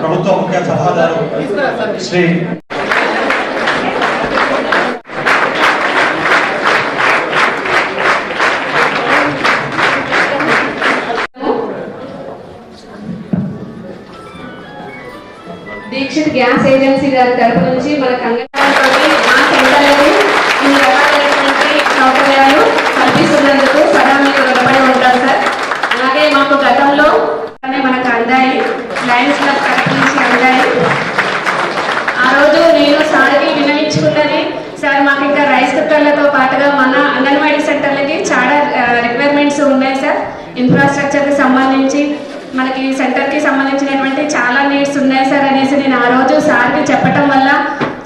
ప్రభుత్వ ముఖ్య సలహాదారు శ్రీ దీక్షిత్ గ్యాస్ ఏజెన్సీ గారి తరపు నుంచి మన కంగనాలలోని మా సెంటర్లకు ఇన్ని రకాలైనటువంటి సౌకర్యాలు కల్పిస్తున్నందుకు సదా మీకు రుణపడి ఉంటాం సార్ అలాగే మాకు గతంలో మనకు అందాయి లయన్స్ క్లబ్ తరపు నుంచి అందాయి ఆ రోజు నేను సార్కి వినవించుకున్నది సార్ మాకు ఇంకా రైస్ కుక్కర్లతో పాటుగా మన అంగన్వాడీ సెంటర్లకి చాలా రిక్వైర్మెంట్స్ ఉన్నాయి సార్ ఇన్ఫ్రాస్ట్రక్చర్కి సంబంధించి మనకి సెంటర్కి సంబంధించినటువంటి చాలా నీడ్స్ ఉన్నాయి సార్ అనేసి నేను ఆ రోజు సార్కి చెప్పటం వల్ల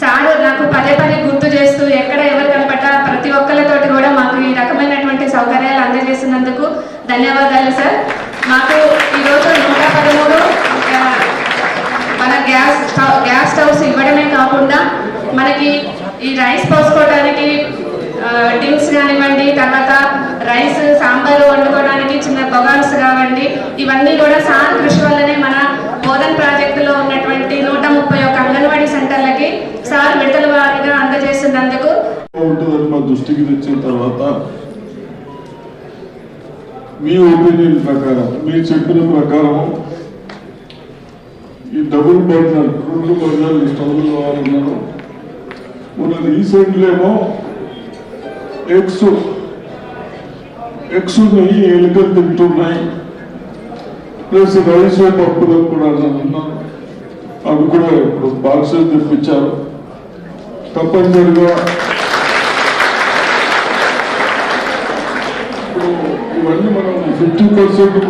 సార్ నాకు పదే పదే గుర్తు చేస్తూ ఎక్కడ ఎవరు కనపడ్డా ప్రతి ఒక్కరితోటి కూడా మాకు ఈ రకమైనటువంటి సౌకర్యాలు అందజేసినందుకు ధన్యవాదాలు సార్. మాకు ఈరోజు నూట పదమూడు ఆ, మన గ్యాస్ స్టవ్ గ్యాస్ స్టవ్స్ ఇవ్వడమే కాకుండా మనకి ఈ రైస్ పోసుకోవడానికి టిన్స్ కానివ్వండి తర్వాత రైస్ సాంబారు వండుకోవడానికి చిన్న బగాన్స్ కావండి ఇవన్నీ కూడా సార్ కృషి వల్లనే మన బోధన్ ప్రాజెక్టులో ఉన్నటువంటి నూట ముప్పై ఒక్క అంగన్వాడీ సెంటర్లకి సార్ విడతల మా దృష్టికి తెచ్చిన తర్వాత మీ ఒపీనియన్ ప్రకారం మీరు చెప్పిన ప్రకారం ఈ డబుల్ బర్నర్ రెండు బర్నర్ స్టవ్లు కావాలన్నారు మొన్న రీసెంట్లో ఏమో ఎగ్స్ ఎగ్స్ ఉన్నాయి ఎలుకలు తింటున్నాయి. ప్లస్ రైస్ పప్పులకు కూడా అన్నారు అవి కూడా ఇప్పుడు బాక్సెస్ తెప్పించారు. తప్పనిసరిగా ఇప్పుడు ఇవన్నీ మనం ఫిఫ్టీ పర్సెంట్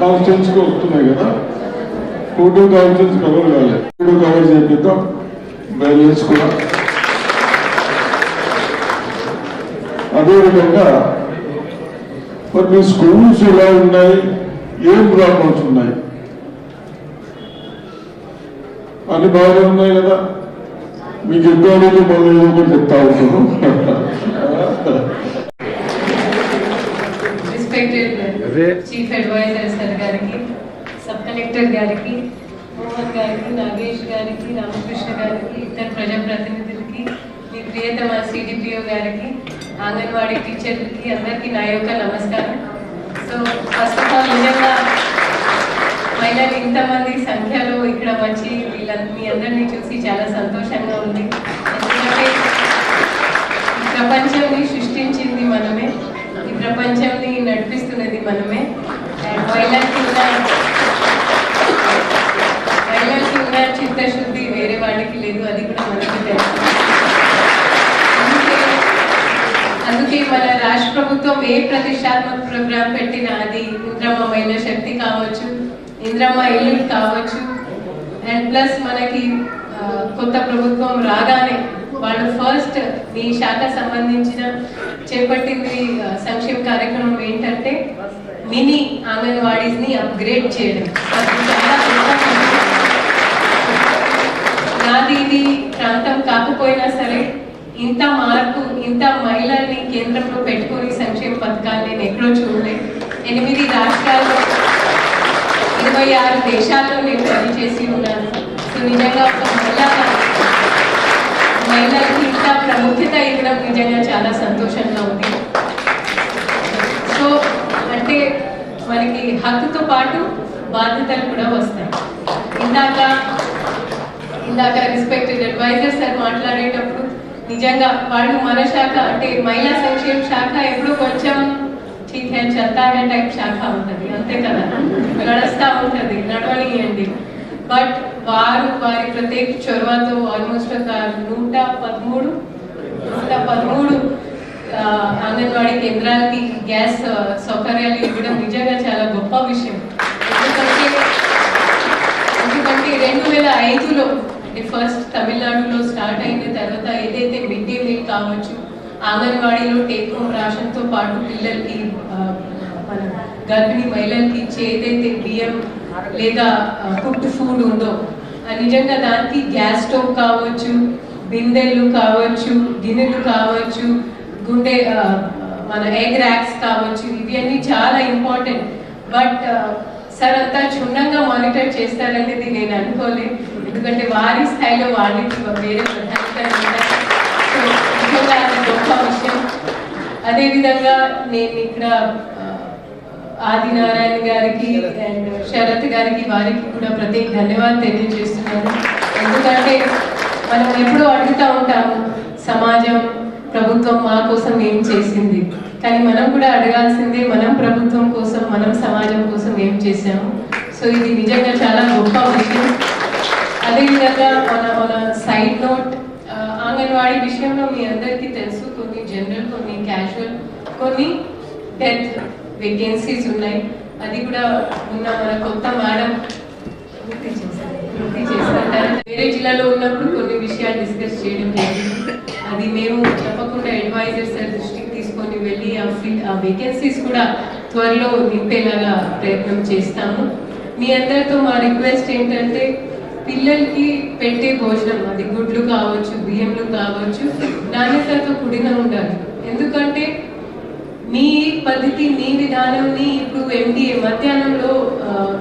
కాన్స్టెన్స్గా వస్తున్నాయి కదా. టోటల్ కాన్స్టెన్స్ కవర్ కాలేదు ఇప్పుడు కవర్ చేపిద్దాం. బ్యాలెన్స్ కూడా. అదేవిధంగా మరి మీ స్కూల్స్ ఎలా ఉన్నాయి? ఏం ప్రాబ్లమ్స్ ఉన్నాయి? అన్ని బాగానే ఉన్నాయి కదా? మీకు చెప్పాలని మళ్ళీ ఏదో ఒకటి చెప్తా ఉంటాను రెస్పెక్టెడ్ చీఫ్ అడ్వైజర్ సార్ గారికి సబ్ కలెక్టర్ గారికి మోహన్ గారికి నాగేష్ గారికి రామకృష్ణ గారికి ఇతర ప్రజాప్రతినిధులకి మీ ప్రియతమ సిడిపిఓ గారికి అంగన్వాడీ టీచర్లకి అందరికీ నా యొక్క నమస్కారం సో ఫస్ట్ ఆఫ్ ఆల్ నిజంగా మహిళలు ఇంతమంది సంఖ్యలో ఇక్కడ వచ్చి వీళ్ళ మీ అందరినీ చూసి చాలా సంతోషంగా ఉంది. ఎందుకంటే ప్రపంచాన్ని సృష్టించింది మనమే. ఈ ప్రపంచాన్ని నడిపిస్తున్నది మనమే. అండ్ మహిళలకి ఉన్న మహిళలకి ఉన్న చిత్తశుద్ధి వేరే వాడికి లేదు అది కూడా మనకి తెలుసు. అందుకే మన రాష్ట్ర ప్రభుత్వం ఏ ప్రతిష్టాత్మక ప్రోగ్రాం పెట్టినా అది ఇంద్రమ్మ మహిళా ఇంద్రమ్మ ఇల్లు కావచ్చు? అండ్ ప్లస్ మనకి కొత్త ప్రభుత్వం రాగానే వాళ్ళు ఫస్ట్ మీ శాఖ సంబంధించిన చేపట్టింది సంక్షేమ కార్యక్రమం ఏంటంటే మినీ అంగన్వాడీస్ని అప్గ్రేడ్ చేయడం. చాలా నాది ఇది ప్రాంతం కాకపోయినా సరే ఇంత మార్పు ఇంత మహిళల్ని కేంద్రంలో పెట్టుకొని సంక్షేమ పథకాలు నేను ఎక్కడో చూడలేదు. ఎనిమిది రాష్ట్రాల్లో ఇరవై ఆరు దేశాల్లో నేను పనిచేసి ఉన్నాను. సో నిజంగా ఒక మహిళ మహిళలకి ఇంత ప్రాముఖ్యత ఇవ్వడం నిజంగా చాలా సంతోషంగా ఉంది. సో అంటే మనకి హక్కుతో పాటు బాధ్యతలు కూడా వస్తాయి. ఇందాక ఇందాక రెస్పెక్టెడ్ అడ్వైజర్ సార్ మాట్లాడేటప్పుడు నిజంగా వాళ్ళు మన శాఖ అంటే మహిళా సంక్షేమ శాఖ ఎప్పుడు కొంచెం ఠీక్ హే చల్తా హే టైప్ శాఖ ఉంటుంది అంతే కదా నడుస్తా ఉంటుంది నడవనియండి బట్ వారు వారి ప్రత్యేక చొరవతో ఆల్మోస్ట్ ఒక నూట పదమూడు నూట పదమూడు ఆ, అంగన్వాడీ కేంద్రాలకి గ్యాస్ సౌకర్యాలు ఇవ్వడం నిజంగా చాలా గొప్ప విషయం ఎందుకంటే ఎందుకంటే రెండు వేల ఐదులో అంటే ఫస్ట్ తమిళనాడులో స్టార్ట్ అయిన తర్వాత ఏదైతే మిడ్ డే మీల్ కావచ్చు అంగన్వాడీలో టేక్ హోమ్ రేషన్తో పాటు పిల్లలకి మన గర్భిణీ మహిళలకి ఇచ్చే ఏదైతే బియ్యం లేదా కుక్డ్ ఫుడ్ ఉందో నిజంగా దానికి గ్యాస్ స్టవ్ కావచ్చు బిందెలు కావచ్చు గిన్నెలు కావచ్చు గుండె మన ఎగ్ ర్యాక్స్ కావచ్చు ఇవన్నీ చాలా ఇంపార్టెంట్. బట్ సార్ అంతా క్షుణ్ణంగా మానిటర్ చేస్తారనేది నేను అనుకోలేదు. ఎందుకంటే వారి స్థాయిలో వాళ్ళకి వేరే ప్రధాన నిజంగా గొప్ప విషయం అదేవిధంగా నేను ఇక్కడ ఆదినారాయణ గారికి అండ్ శరత్ గారికి వారికి కూడా ప్రత్యేక ధన్యవాదాలు తెలియజేస్తున్నాను. ఎందుకంటే మనం ఎప్పుడూ అడుగుతూ ఉంటాము సమాజం ప్రభుత్వం మా కోసం ఏం చేసింది? కానీ మనం కూడా అడగాల్సిందే మనం ప్రభుత్వం కోసం మనం సమాజం కోసం ఏం చేశాము? సో ఇది నిజంగా చాలా గొప్ప విషయం. అదేవిధంగా మన మన సైడ్ నోట్ అంగన్వాడీ విషయంలో మీ అందరికీ తెలుసు కొన్ని జనరల్ కొన్ని క్యాజువల్ కొన్ని డెత్ వేకెన్సీస్ ఉన్నాయి. అది కూడా ఉన్న మన కొత్త మేడం పూర్తి చేశారు పూర్తి వేరే జిల్లాలో ఉన్నప్పుడు కొన్ని విషయాలు డిస్కస్ చేయడం జరిగింది. అది మేము తప్పకుండా అడ్వైజర్స్ దృష్టికి తీసుకొని వెళ్ళి ఆ ఫిల్ ఆ వేకెన్సీస్ కూడా త్వరలో నింపేలాగా ప్రయత్నం చేస్తాము. మీ అందరితో మా రిక్వెస్ట్ ఏంటంటే పిల్లలకి పెట్టే భోజనం అది గుడ్లు కావచ్చు బియ్యంలు కావచ్చు నాణ్యతతో కూడిన ఉండాలి. ఎందుకంటే మీ పద్ధతి మీ విధానంని ఇప్పుడు ఎండిఏ మధ్యాహ్నంలో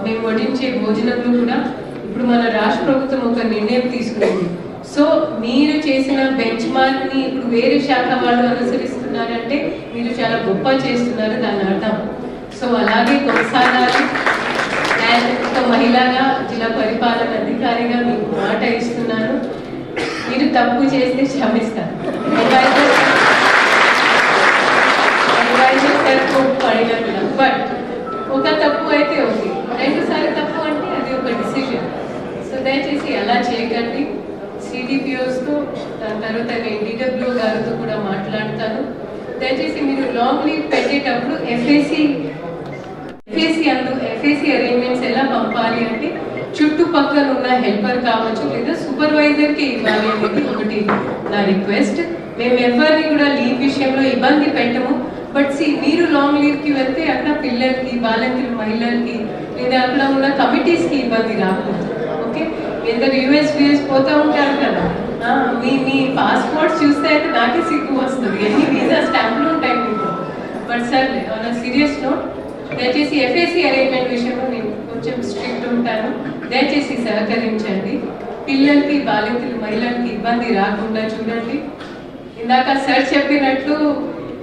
మేము వడించే భోజనంలో కూడా ఇప్పుడు మన రాష్ట్ర ప్రభుత్వం ఒక నిర్ణయం తీసుకుంది. సో మీరు చేసిన బెంచ్ మార్క్ని ఇప్పుడు వేరే శాఖ వాళ్ళు అనుసరిస్తున్నారంటే మీరు చాలా గొప్ప చేస్తున్నారు దాని అర్థం. సో అలాగే కొనసాగాలి. ఒక మహిళగా జిల్లా పరిపాలన అధికారిగా మీకు మాట ఇస్తున్నాను. మీరు తప్పు చేస్తే క్షమిస్తాను. బట్ ఒక తప్పు అయితే ఓకే రెండుసారి తప్పు అంటే అది ఒక డిసిజన్ సో దయచేసి అలా చేయకండి. సిడిపిఓస్తో దాని తర్వాత నేను డిడబ్ల్యూ గారితో కూడా మాట్లాడతాను. దయచేసి మీరు లాంగ్ లీవ్ పెట్టేటప్పుడు ఎఫ్ఏసి చుట్టుపక్కల ఉన్న హెల్పర్ కావచ్చు లేదా సూపర్వైజర్కి ఇవ్వాలి అనేది ఒకటి. నా రిక్వెస్ట్ మేము ఎవరిని కూడా లీవ్ విషయంలో ఇబ్బంది పెట్టము. బట్ సి మీరు లాంగ్ లీవ్కి వెళ్తే అక్కడ పిల్లలకి బాలింతలు మహిళలకి లేదా అక్కడ ఉన్న కమిటీస్కి ఇబ్బంది రాకూడదు. ఓకే ఎందరు యూఎస్ యూఎస్ పోతూ ఉంటారు కదా. మీ మీ పాస్పోర్ట్స్ చూస్తే అయితే నాకే సిగ్గు వస్తుంది. ఎన్ని వీసా స్టాంపులు ఉంటాయి మీకు? But sir on serious note దయచేసి ఎఫ్ఏసీ అరేంజ్మెంట్ విషయంలో నేను కొంచెం స్ట్రిక్ట్ ఉంటాను. దయచేసి సహకరించండి. పిల్లలకి బాలింతలు మహిళలకి ఇబ్బంది రాకుండా చూడండి. ఇందాక సార్ చెప్పినట్లు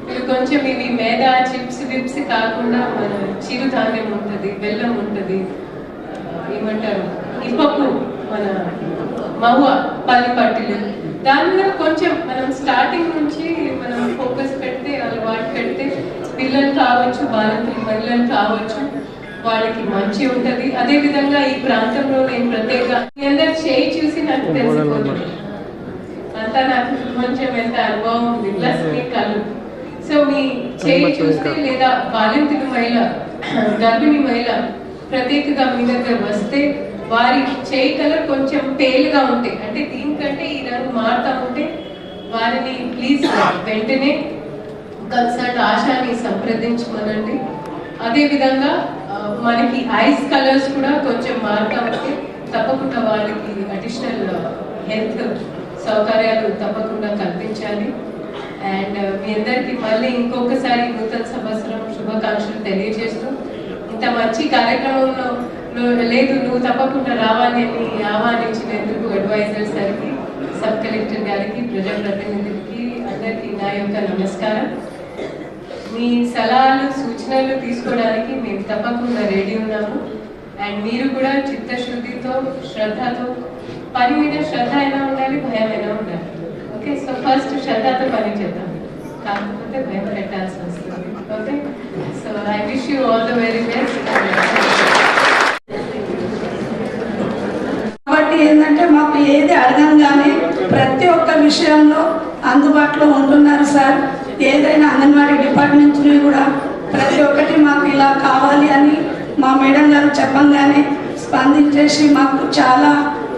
మీరు కొంచెం ఇవి మేద చిప్స్ విప్స్ కాకుండా మన చిరుధాన్యం ఉంటుంది బెల్లం ఉంటుంది. ఏమంటారు? ఇప్పప్పు మన మహువ పల్లి పట్టిలు. దాని మీద కొంచెం మనం స్టార్టింగ్ నుంచి మనం ఫోకస్ పెడితే అలవాటు పెడితే పిల్లలు కావచ్చు బాలింతలు మహిళలు కావచ్చు వాళ్ళకి మంచి ఉంటది. అదే విధంగా ఈ ప్రాంతంలో నేను ప్రత్యేక మీ అందరు చేయి చూసి నాకు తెలిసిపోతుంది. అంతా నాకు కొంచెం ఎంత అనుభవం ఉంది ప్లస్ మీ కళ్ళు. సో మీ చేయి చూస్తే లేదా బాలింతులు మహిళ గర్భిణి మహిళ ప్రత్యేకగా మీ దగ్గర వస్తే వారి చేయి కలర్ కొంచెం పేలుగా ఉంటాయి అంటే దీనికంటే ఈ రంగు మారుతా ఉంటే వారిని ప్లీజ్ వెంటనే కన్సల్ట్ ఆశాని సంప్రదించుకోనండి అదేవిధంగా మనకి ఐస్ కలర్స్ కూడా కొంచెం మారుతా ఉంటే తప్పకుండా వాళ్ళకి అడిషనల్ హెల్త్ uh, సౌకర్యాలు తప్పకుండా కల్పించాలి. అండ్ uh, మీ అందరికి మళ్ళీ ఇంకొకసారి నూతన సంవత్సరం శుభాకాంక్షలు తెలియజేస్తూ ఇంత మంచి కార్యక్రమంలో లేదు నువ్వు తప్పకుండా రావాలి అని ఆహ్వానించినందుకు అడ్వైజర్ సార్కి సబ్ కలెక్టర్ గారికి ప్రజాప్రతినిధులకి అందరికీ నా యొక్క నమస్కారం. మీ సలహాలు సూచనలు తీసుకోవడానికి మేము తప్పకుండా రెడీ ఉన్నాము. అండ్ మీరు కూడా చిత్తశుద్ధితో శ్రద్ధతో పని మీద శ్రద్ధ అయినా ఉండాలి భయం అయినా ఉండాలి? ఓకే సో ఫస్ట్ శ్రద్ధతో పని చేద్దాం. కాకపోతే భయం పెట్టాల్సి వస్తుంది. Okay so I wish you all the very best. కాబట్టి ఏంటంటే మాకు ఏది అడగంగానే ప్రతి ఒక్క విషయంలో అందుబాటులో ఉంటున్నారు సార్. ఏదైనా అంగన్వాడీ డిపార్ట్మెంట్ నుంచి కూడా ప్రతి ఒక్కటి మాకు ఇలా కావాలి అని మా మేడం గారు చెప్పంగానే స్పందించేసి మాకు చాలా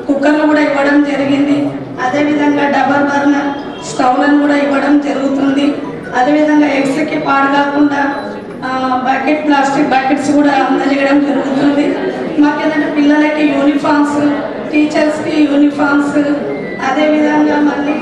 కుక్కర్లు కూడా ఇవ్వడం జరిగింది. అదేవిధంగా డబల్ బర్నర్ స్టవ్లను కూడా ఇవ్వడం జరుగుతుంది. అదేవిధంగా ఎగ్స్కి పాడు కాకుండా బకెట్ ప్లాస్టిక్ బకెట్స్ కూడా అందజేయడం జరుగుతుంది. మాకు ఏంటంటే పిల్లలకి యూనిఫామ్స్ టీచర్స్కి యూనిఫామ్స్ అదేవిధంగా మళ్ళీ